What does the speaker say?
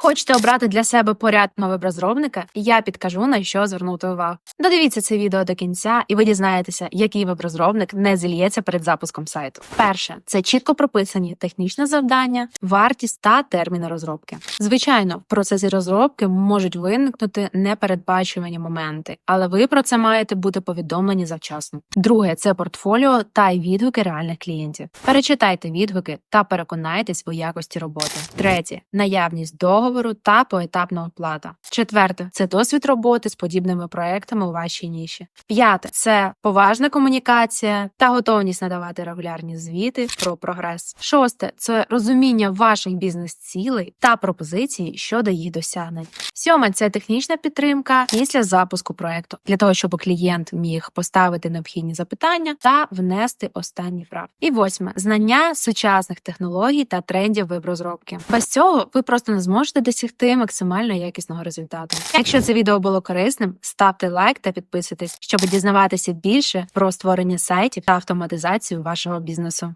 Хочете обрати для себе порядного веб-розробника? Я підкажу на що звернути увагу. Додивіться це відео до кінця, і ви дізнаєтеся, який веб-розробник не зільється перед запуском сайту. Перше це чітко прописані технічне завдання, вартість та терміни розробки. Звичайно, в процесі розробки можуть виникнути непередбачувані моменти, але ви про це маєте бути повідомлені завчасно. Друге це портфоліо та й відгуки реальних клієнтів. Перечитайте відгуки та переконайтесь у якості роботи. Третє наявність договору та поетапна оплата. Четверте це досвід роботи з подібними проектами у вашій ніші. П'яте це поважна комунікація та готовність надавати регулярні звіти про прогрес. Шосте це розуміння ваших бізнес-цілей та пропозиції щодо їх досягнень. Сьоме це технічна підтримка після запуску проекту для того, щоб клієнт міг поставити необхідні запитання та внести останні прав. І восьме знання сучасних технологій та трендів веб-розробки. Без цього ви просто не зможете досягти максимально якісного результату. Якщо це відео було корисним, ставте лайк та підписуйтесь, щоб дізнаватися більше про створення сайтів та автоматизацію вашого бізнесу.